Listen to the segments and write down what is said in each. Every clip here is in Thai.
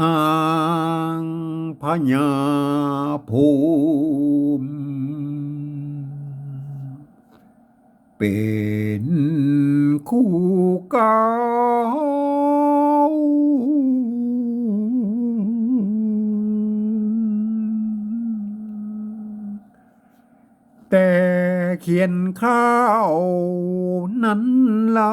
อางพญาภูมิ เป็นคู่เก่าแต่เขียนข้าวนั้นเล่า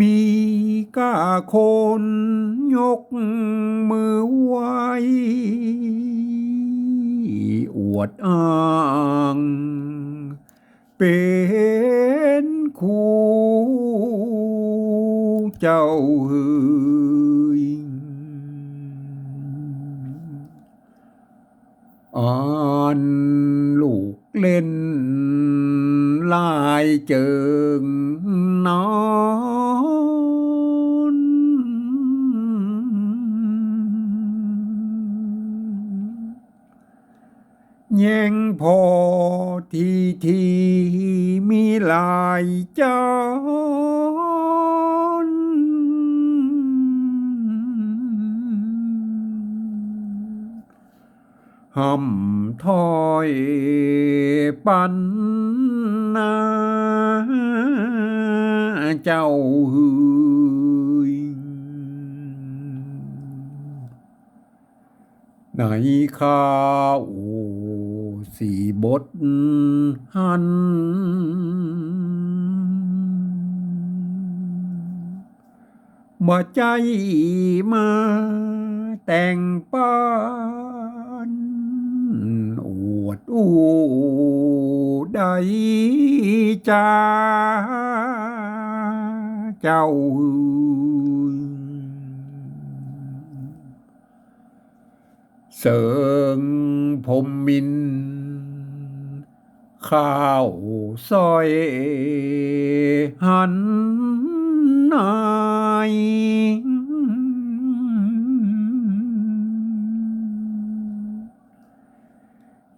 มีก้าคนยกมือไหวอวดอ้างเป็นคู่เจ้าเฮยอ่านลูกเล่นลายเจิงน้อน แย่งพอทีทีมีลายจอนหำถอยปันนาเจ้าหืยในข้าว สี่บทหันมาใจมาแต่งปานอวดอู้ใดจาเจ้าเสิงผมมิน ข้าวซอยหันนาย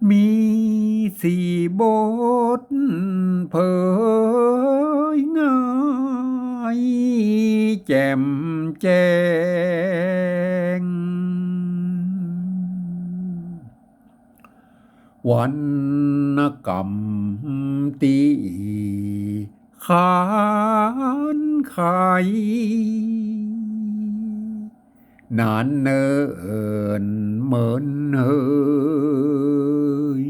มีสี่บทเผยง่ายแจ่มแจ้ง วันกรรมตีขานไขนานเนินเหมือนเฮย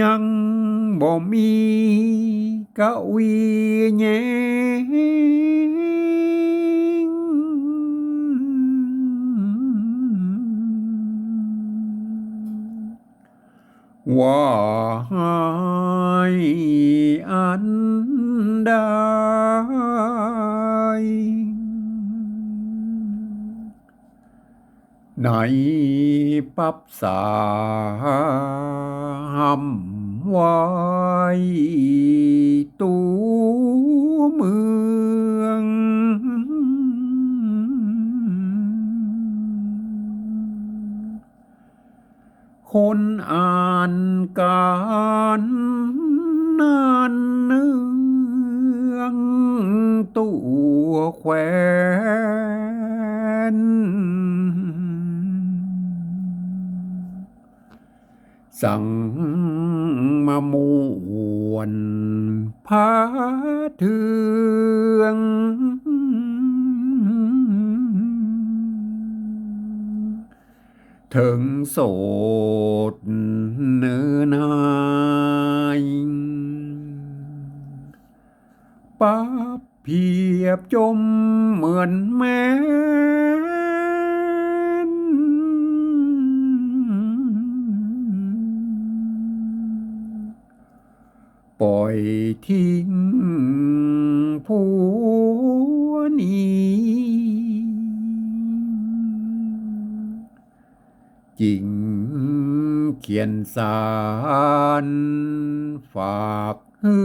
ยังบ่มีกะวีแย ว่าให้อันใดในปับสามไว้ตัวมือ คนอ่านการนานเนืองตัวแขวนสั่งมามวนพาเทือง ถึงโสดเนินหายปาเพียบจมเหมือนแม่ปล่อยทิ้งผู้ จริงเขียนสารฝากฮื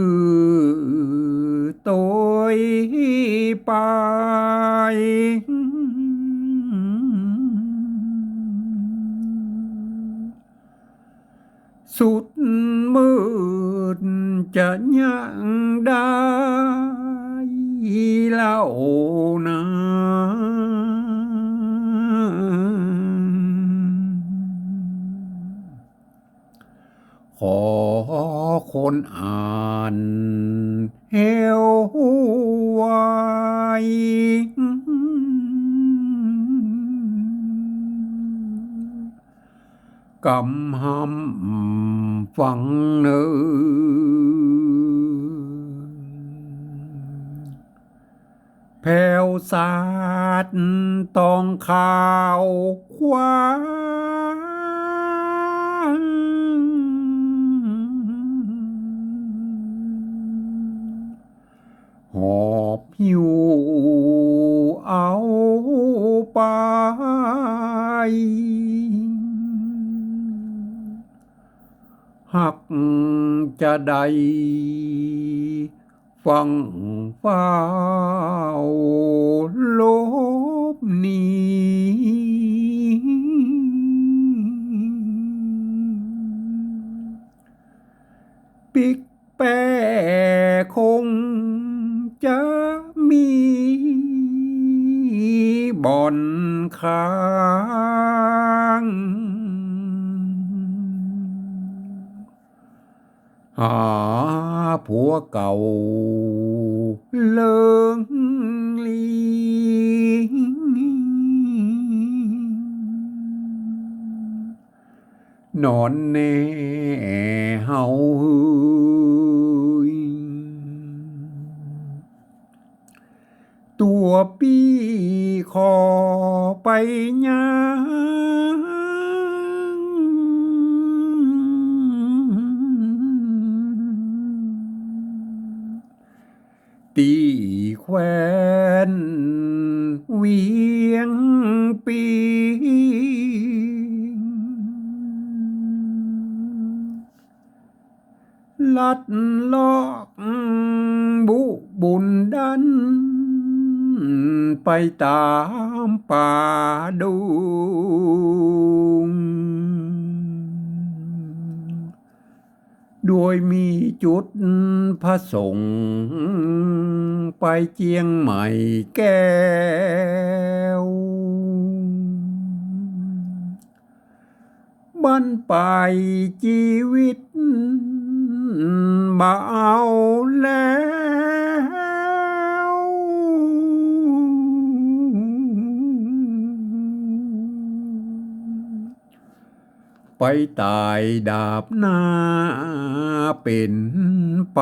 อตัวไปสุดมืดจะยังได้เล่านะ ขอคนอ่านเฮวไวกำหำฟังเนื้แผ่วสาดตองข่าวควา หักจะได้ฟังเฝ้าลบนี้ปิกแปรคงจะมีบ่อนค้า หาผัวเก่าเลิงลีนอนแน่เฮาตัวปีขอไปยัง ตีแควนเวียงปีลัดลอกบุบุญดัน ไปตามป่าดุง โดยมีจุดพระสงฆ์ไปเจียงใหม่แก้ว บันไปลายชีวิตเบาแล้ว ไปตายดาบหน้าเป็นไป